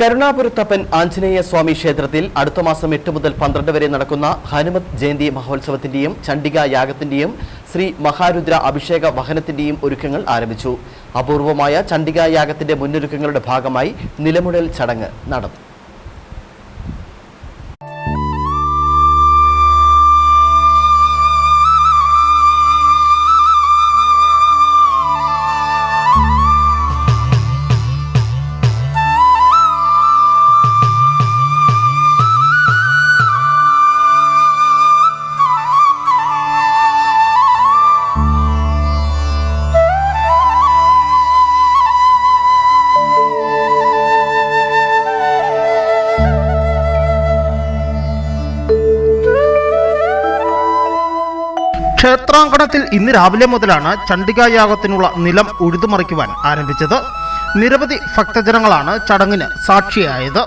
കരുണാപുരത്തപ്പൻ ആഞ്ജനേയ സ്വാമി ക്ഷേത്രത്തിൽ അടുത്ത മാസം എട്ട് മുതൽ പന്ത്രണ്ട് വരെ നടക്കുന്ന ഹനുമത് ജയന്തി മഹോത്സവത്തിന്റെയും ചണ്ഡിക യാഗത്തിന്റെയും ശ്രീ മഹാരുദ്ര അഭിഷേക വഹനത്തിന്റെയും ഒരുക്കങ്ങൾ ആരംഭിച്ചു. അപൂർവമായ ചണ്ഡിക യാഗത്തിന്റെ മുന്നൊരുക്കങ്ങളുടെ ഭാഗമായി നിലമുഴൽ ചടങ്ങ് നടന്നു. ക്ഷേത്രാങ്കണത്തിൽ ഇന്ന് രാവിലെ മുതലാണ് ചണ്ഡികായാഗത്തിനുള്ള നിലം ഉഴുതുമറിക്കുവാൻ ആരംഭിച്ചത്. നിരവധി ഭക്തജനങ്ങളാണ് ചടങ്ങിന് സാക്ഷിയായത്.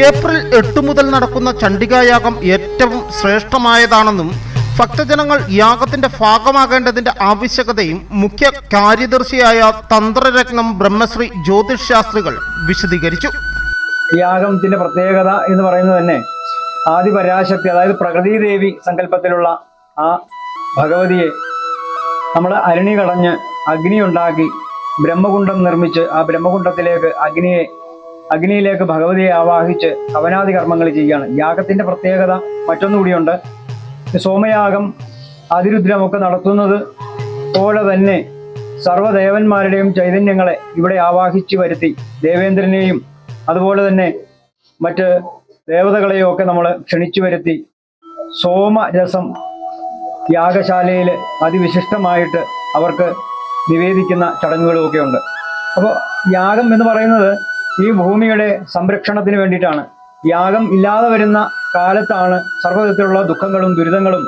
ഏപ്രിൽ എട്ട് മുതൽ നടക്കുന്ന ചണ്ഡികായാഗം ഏറ്റവും ശ്രേഷ്ഠമായതാണെന്നും ഭക്തജനങ്ങൾ യാഗത്തിന്റെ ഭാഗമാകേണ്ടതിന്റെ ആവശ്യകതയും മുഖ്യ കാര്യദർശിയായ തന്ത്രരത്നം ബ്രഹ്മശ്രീ ജ്യോതിഷ് ശാസ്ത്രികൾ വിശദീകരിച്ചു. യാഗത്തിന്റെ പ്രത്യേകത എന്ന് പറയുന്നത് തന്നെ ആദിപരാശക്തി അതായത് പ്രകൃതി ദേവി സങ്കല്പത്തിലുള്ള ആ ഭഗവതിയെ നമ്മൾ അരുണി കടഞ്ഞ് അഗ്നി ഉണ്ടാക്കി ബ്രഹ്മകുണ്ഡം നിർമ്മിച്ച് ആ ബ്രഹ്മകുണ്ഡത്തിലേക്ക് അഗ്നിയെ അഗ്നിയിലേക്ക് ഭഗവതിയെ ആവാഹിച്ച് ഹവനാദി കർമ്മങ്ങൾ ചെയ്യുകയാണ്. യാഗത്തിന്റെ പ്രത്യേകത മറ്റൊന്നുകൂടിയുണ്ട്. സോമയാഗം അതിരുദ്രമൊക്കെ നടത്തുന്നത് പോലെ തന്നെ സർവദേവന്മാരുടെയും ചൈതന്യങ്ങളെ ഇവിടെ ആവാഹിച്ചു വരുത്തി ദേവേന്ദ്രനെയും അതുപോലെ തന്നെ മറ്റ് ദേവതകളെയും ഒക്കെ നമ്മൾ ക്ഷണിച്ചു വരുത്തി സോമരസം യാഗശാലയിൽ അതിവിശിഷ്ടമായിട്ട് അവർക്ക് നിവേദിക്കുന്ന ചടങ്ങുകളും ഒക്കെ ഉണ്ട് അപ്പോൾ യാഗം എന്ന് പറയുന്നത് ഈ ഭൂമിയുടെ സംരക്ഷണത്തിന് വേണ്ടിയിട്ടാണ്. യാഗം ഇല്ലാതെ വരുന്ന കാലത്താണ് സർവവിധത്തിലുള്ള ദുഃഖങ്ങളും ദുരിതങ്ങളും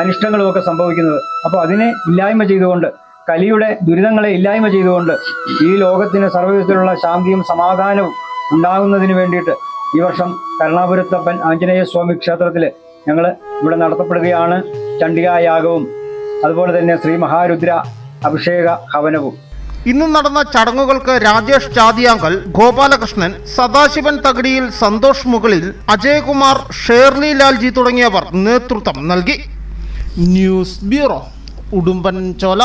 അനിഷ്ടങ്ങളും ഒക്കെ സംഭവിക്കുന്നത്. അപ്പോൾ അതിനെ ഇല്ലായ്മ ചെയ്തുകൊണ്ട് കലിയുടെ ദുരിതങ്ങളെ ഇല്ലായ്മ ചെയ്തുകൊണ്ട് ഈ ലോകത്തിന് സർവവിധത്തിലുള്ള ശാന്തിയും സമാധാനവും ഉണ്ടാകുന്നതിന് വേണ്ടിയിട്ട് ഈ വർഷം കരുണാപുരത്തപ്പൻ ആഞ്ജനേയ സ്വാമി ക്ഷേത്രത്തിൽ ഞങ്ങൾ ഇവിടെ നടത്തപ്പെടുകയാണ്. ചണ്ഡികായാഗവും അതുപോലെ തന്നെ ശ്രീ മഹാരുദ്ര അഭിഷേക ഹവനവും. ഇന്ന് നടന്ന ചടങ്ങുകൾക്ക് രാജേഷ് ചാതിയാങ്കൽ ഗോപാലകൃഷ്ണൻ സദാശിവൻ തകടിയിൽ സന്തോഷ് മുകളിൽ അജയകുമാർ ഷേർലി ലാൽജി തുടങ്ങിയവർ നേതൃത്വം നൽകി. News bureau Udumbanchola.